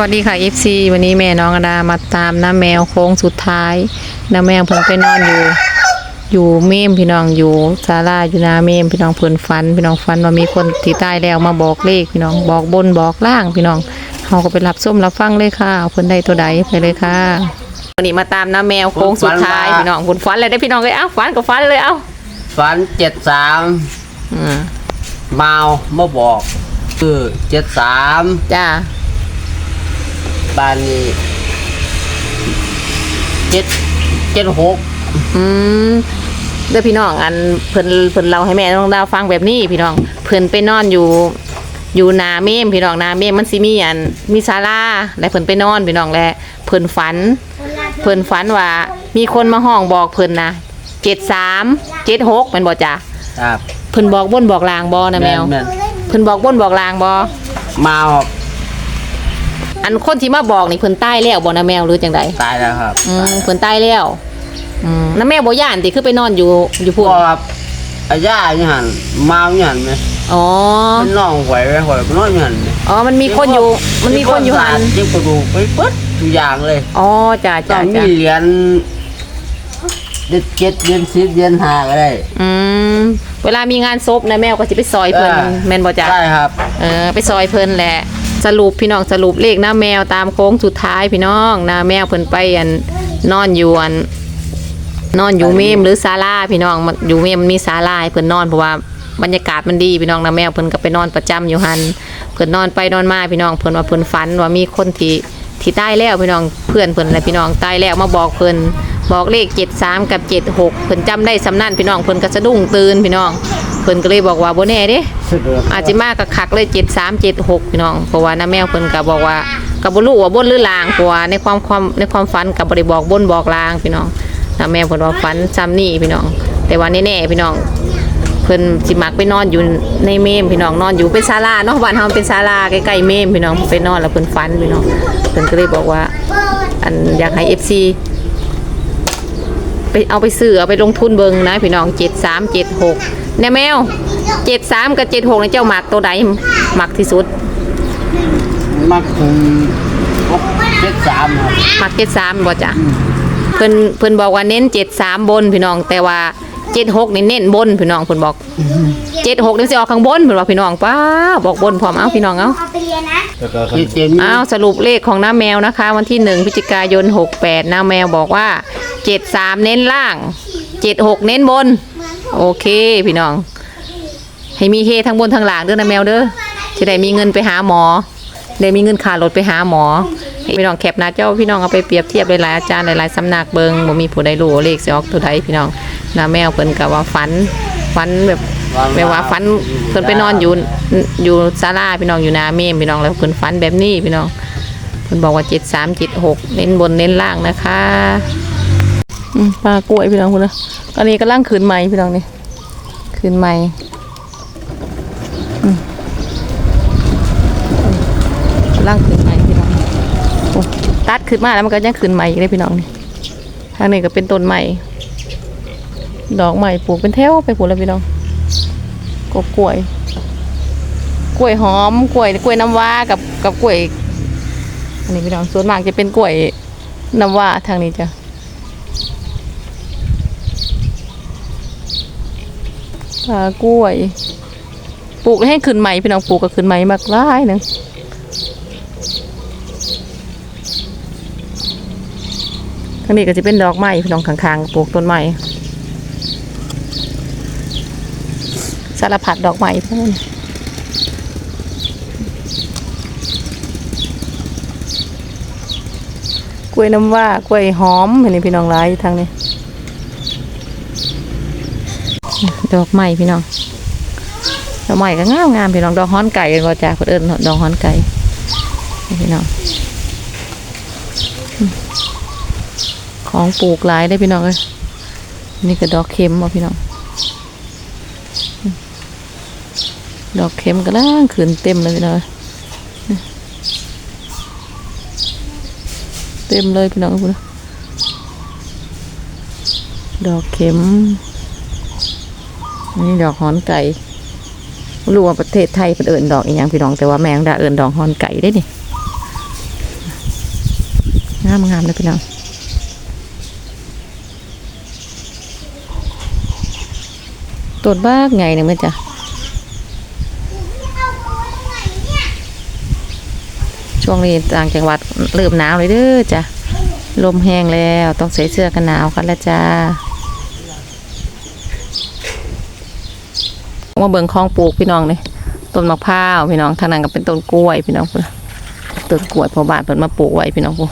วัสดีค่ะ FC วันนี้แม่น้องอดามาตามน้าแมวโค้งสุดท้ายน้าแมวเพิ่นไปนอนอยู่ อยู่เมมพี่น้องอยู่ศาลาอยู่นาเมมพี่น้องเพิ่นฝัน พี่น้องฝันว่ามีคนที่ตายแล้วมาบอกเลขพี่น้องบอกบนบอกล่างพี่น้องเฮาก็ไปรับส้มรับฟังเลยค่ะเพิ่นได้ตัวใดไปเลยค่ะวันนี้มาตามน้าแมวโค้งสุดท้ายพี่น้องเพิ่นฝันเลยได้อพี่น้องเลยเอ้าฝันก็ฝันเลยเอ้าฝันเจ็ดสามอืมเมามาบอก คือเจ็ดสามจ้า บ้านนี้เจ็ดเจ็ดหกอืมเด้อพี่น้องอันเพิ่นเพิ่นเล่าให้แม่น้องดาวฟังแบบนี้พี่น้องเพิ่นไปนอนอยู่ อยู่นาเมมพี่น้องนาเมมมันสิมีอันมีศาลาและเพิ่นไปนอนพี่น้องและเพิ่นฝัน เพิ่นฝันว่ามีคนมาห้องบอกเพิ่นนะเจ็ดสามเจ็ดหกมันบอกจ้ะครับเพิ่นบอกบนบอกลางบอนะแมวแม่นเพิ่นบอกบนบอกลางบอเมาครับ อันคนที่มาบอกนี่เพิ่นตายแล้วบ่นะแมวหรือจังใดตายแล้วครับอืมเพิ่นตายแล้วอืมน้าแมวบ่ย่านติคือไปนอนอยู่อยู่พพุ่วนกครับอาญาอย่างหันเมาอย่างหันไหมอ๋อเป็นน้องไหวไหวไหวเป็นน้องอย่างหันไหมอ๋อมันมีคนอยู่ มันมีคนอยู่หันเจ็บกระดูกไปเปิดทุกอย่างเลยอ๋อจ้าต้จ้าองมีจ้าเหรียญเด็ดเจ็ดเหรียญสิบเหรียญห้าก็ได้ อืม เวลามีงานศพนะแมวก็สิไปซอยเพิ่นอ่าแม่นบ่จ้าได้ครับ เออ ไปซอยเพิ่นแหละ สรุปพี่น้องสรุปเลขหน้าแมวตามโค้งสุดท้ายพี่น้องหน้าแมวเพิ่นไปอันนอนอยู่อันนอนอยู่เมมหรือศาลาพี่น้องมันอยู่เมมมันมีศาลาให้เพิ่นนอนเพราะว่าบรรยากาศมันดีพี่น้องนะแมวเพิ่นก็ไปนอนประจำอยู่หันเพิ่นนอนไปนอนมาพี่น้องเพิ่นว่าเพิ่นฝันว่ามีคนที่ที่ตายแล้วพี่น้องเพื่อนเพิ่นอะไรพี่น้องตายแล้วมาบอกเพิ่นบอกเลข 73 กับ 76เพิ่นจำได้สำนั่นพี่น้องเพิ่นก็สะดุ้งตื่นพี่น้อง พิ่นก็เลยบอกว่าบ่แน่เด้อาจจะมากกับคักเลยเจ็ดสามเจ็ดหกพี่น้องเพราะว่าน้าแมวเพิ่นก็บอกว่ากับ่รู้ว่าบนหรือลางเพราะว่าในความความในความฝันกับ่ได้บอกบนบอกลางพี่น้องน้าแมวเพิ่นว่าฝันซ้ำนี่พี่น้อง แต่ว่าแน่ๆพี่น้องเพิ่นสิมักไปนอนอยู่ในเมมพี่น้องนอนอยู่เป็นศาลาเนาะบ้านเฮาเป็นศาลาใกล้ๆเมมพี่น้องไปนอนแล้วเพิ่นฝันพี่น้องเพิ่นก็เลยบอกว่า อันอยากให้ FC ไปเอาไปซื้อเอาไปลงทุนเบิงนะพี่น้องเจ็ดสามเจ็ดหก แน่แมวเจ็ดสามกับเจ็ดหกในเจ้าหมักตัวใดหมักที่สุดมักถึงหกเจ็ดสามครับหมักเจ็ดสามบ่จ้ะเพิ่นเพิ่นบอกว่าเน้นเจ็ดสามบนพี่น้อง แต่ว่าเจ็ดหกนี่เน้นบนพี่น้องเพิ่นบอกเจ็ดหกนี่สิออกข้างบนเพิ่นว่าพี่น้องป้าบอกบนพร้อมเอาพี่น้องเอาเอาไปเรียนนะเจ็ดเจ็ดอ้าวสรุปเลขของน้าแมวนะคะ วันที่หนึ่งพฤศจิกายนหกแปดน้าแมวบอกว่าเจ็ดสามเน้นล่างเจ็ดหกเน้นบน โอเค พี่น้อง ให้มีเฮทั้งบนทั้งหลังเด้อนะแมวเด้อจะได้มีเงินไปหาหมอ ได้มีเงินค่ารถไปหาหมอให้พี่น้องแคปหน้าเจ้าพี่น้องเอาไปเปรียบเทียบหลายๆอาจารย์หลายๆสำนักเบิงบ่มีผู้ใดรู้ว่าเลขสิออกตัวใดพี่น้องน้าแมวเพิ่นก็ว่าฝันฝันแบบแบบว่าฝันเพิ่นไปนอนอยู่อยู่ศาลาพี่น้องอยู่นาเมมพี่น้องแล้วเพิ่นฝันแบบนี้พี่น้องเพิ่นบอกว่า73 76เน้นบนเน้นล่างนะคะอืม ปลากล้วยพี่น้องพุ่นะตอนนี้กำลังคืนใหม่พี่น้องนี่คืนใหม่ล่างขึ้นใหม่พี่น้องโอ้ตัดขึ้นมาแล้วมันก็ยังขึ้นใหม่อีกเลยพี่น้องนี่ทางนี้ก็เป็นต้นใหม่ ดอกใหม่ปลูกเป็นแถวไปปลูกแล้วพี่น้องก็กล้วย กล้วยหอมกล้วยกล้วยน้ำว้ากับกับกล้วยอันนี้พี่น้องส่วนมากจะเป็นกล้วยน้ำว้าทางนี้จ้ะ ปลากล้วย ปลูกให้ขึ้นใหม่พี่น้องปลูกก็ขึ้นใหม่มากหลายหนึงทางนี้ก็จะเป็นดอกไม้พี่น้องข้างๆปลูกต้นไม้สารพัดดอกไม้เพื่อนกล้วยน้ำว่ากล้วยหอมเห็นนี่พี่น้องหลายทางนี้ ดอกไม้พี่น้องดอกไม้ก็งามงามพี่น้องดอกฮ้อนไก่กันว่าจ้าคนเอิญดอกฮ้อนไก่พี่น้องของปลูกหลายได้พี่น้องเอ้ยนี่ก็ดอกเข็มบ่พี่น้อง ดอกเข็มก็ล่างขืนเต็มเลยพี่น้องเต็มเลยพี่น้องคุณดอกเข็ม นี่ดอกหอนไก่รู้ว่าประเทศไทยเป็นเอิญดอกอีกอย่างพี่น้องแต่ว่าแมงดาเอิญดอกหอนไก่ได้นี่ามงามเลยพี่น้องต้นบ้าไงเนี่ยมันจ้ะช่วงนี้ต่างจังหวัดเริ่มหนาวเลยเด้อจ้ะลมแห้งแล้วต้องใส่เสื้อกันหนาวกันแล้วจ้า มาเบิงคลองปลูกพี่น้องเลยต้นมะพร้าวพี่น้องทางนั้นก็เป็นต้นกล้วยพี่น้องพุ่นต้นกล้วยพอบานเพิ่นมาปลูกไว้พี่น้องพุ่น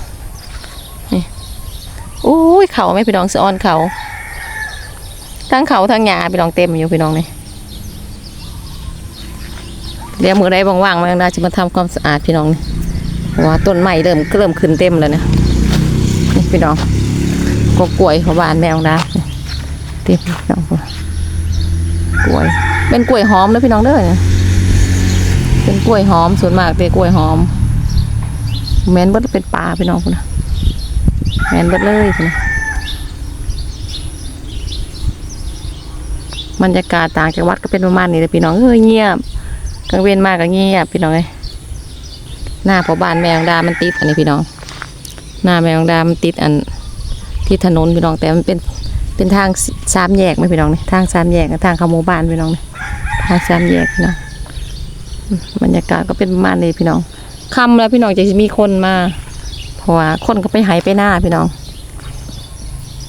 นี่โอ้ยเขาไหมพี่น้องสะออนเขาทั้งเขาทั้งหญ้าพี่น้องเต็มอยู่พี่น้องนี่เดี๋ยวมือใดว่างๆมาได้จะมาทำความสะอาดพี่น้องนี่เพราะว่าต้นไม้เริ่มเริ่มขึ้นเต็มแล้วเนี่ยนี่พี่น้องก็กล้วยพอบานแมวนะเต็มพี่น้องพุ่นกล้วย เป็นกล้วยหอมนะพี่น้องเด้อเนี่ยเป็นกล้วยหอมส่วนมากเป็นกล้วยหอม แมนเบิดเป็นปลาพี่น้องพุ่นะแมนเบิดเลยพุ่นะบรรยากาศต่างจังหวัดก็เป็นประมาณนี้เลยพี่น้องเอ้ยเงียบกลางเว้นมากก็เงียบพี่น้องเอ้ยหน้าพอบ้านแมงดามันติดอันนี้พี่น้อง หน้าแมงดามันติดอันที่ถนนพี่น้องแต่มันเป็น เป็นทางสามแยกไหมพี่น้องนี่ทางสามแยกกับทางเข้าหมู่บ้านพี่น้องนี่ทางสามแยกพี่น้องบรรยากาศก็เป็นประมาณนี้พี่น้องคำแล้วพี่น้องจะมีคนมาเพราะว่าคนก็ไปหายไปหน้าพี่น้อง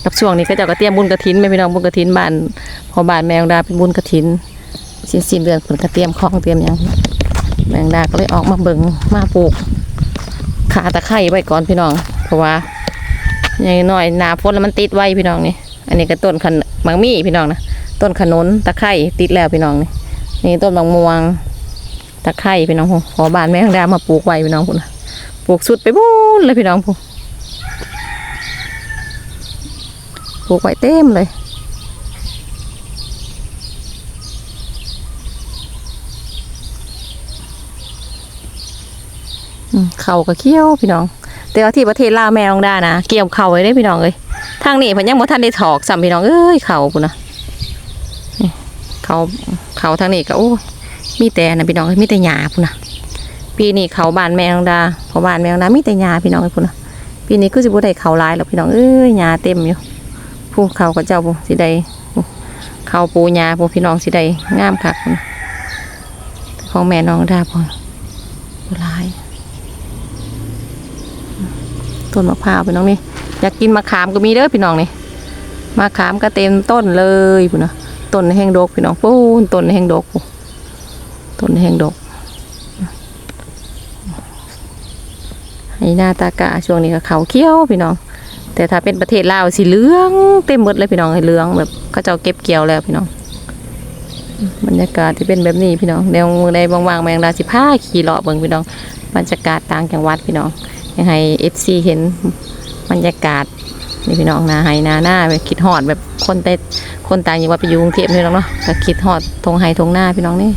กับช่วงนี้ก็จะก็เตรียมบุญกระถินไหมพี่น้องบุญกระถินบ้านพอบ้านแมงดาเป็นบุญกระถินสิ้นสิ้นเดือนคนก็เตรียมของเตรียมหยังแมงดาก็เลยออกมาเบิ่งมาปลูกขาตะไคร้ไว้ก่อนพี่น้อง เพราะว่าอย่างน้อยหนาฝนแล้วมันติดไว้พี่น้องนี่ อันนี้ก็ต้นขนมังมี่พี่น้องนะต้นขนุนตะไคร้ติดแล้วพี่น้องนี่นี่ต้นบางม่วงตะไคร้พี่น้องพูขอบ้านแม่ทางดามาปลูกไว้พี่น้องพูนะปลูกสุดไปบูนเลยพี่น้องพูปลูกไว้เต็มเลยเขาก็เขี้ยวพี่น้อง แต่ว่าที่ประเทศลาวแม่ทองดานะเกี่ยวเขาไว้ได้พี่น้องเลย ทางนี้เพิ่นยังบ่ทันได้ถอกซ้ำพี่น้องเอ้ยเขาพูนะนี่เขาเขาทางนี้ก็โอ้มีแต่นะพี่น้องมีแต่หญ้าพุ่นนะปีนี้เขาบานแมงดาพราะบ้านแมงดามีแต่หญ้าพี่น้องเอ้ยพุ่นนะปีนี้คือสิบ่ได้เขาหลายหรอกพี่น้องเอ้ยหญ้าเต็มอยู่ผู้เขาก็เจ้าสิได้เขาปูหญ้าผู้พี่น้องสิได้งามคักพุ่นของแม่น้องดาพุ่นบ่หลายต้นมะพร้าวพี่น้องนี่ อยากกินมะขามก็มีเด้อพี่น้องนี่มะขามก็เต็มต้นเลยพุ่นนะต้นแห้งดกพี่น้องปูนต้นแห้งดกต้นแห่งดอกให้หน้าตากะช่วงนี้ก็เขาเขี้ยวพี่น้อง แต่ถ้าเป็นประเทศลาวสิเหลืองเต็มหมดเลยพี่น้องให้เหลืองแบบเขาเจ้าเก็บเกี่ยวแล้วพี่น้องบรรยากาศที่เป็นแบบนี้พี่น้องเดี๋ยวมือใดว่างๆแมงดาสิผ้าขี่เลาะเบิ่งพี่น้องบรรยากาศต่างจังหวัดพี่น้องยากให้เอฟซีเห็น บรรยากาศนี่พี่น้องนาไฮนาหน้าไปคิดหอดแบบคนแต่คนต่างจังหวัดไปอยู่กรุงเทพนี่น้องเนาะก็คิดหอดทงไฮทงหน้าพี่น้องนี่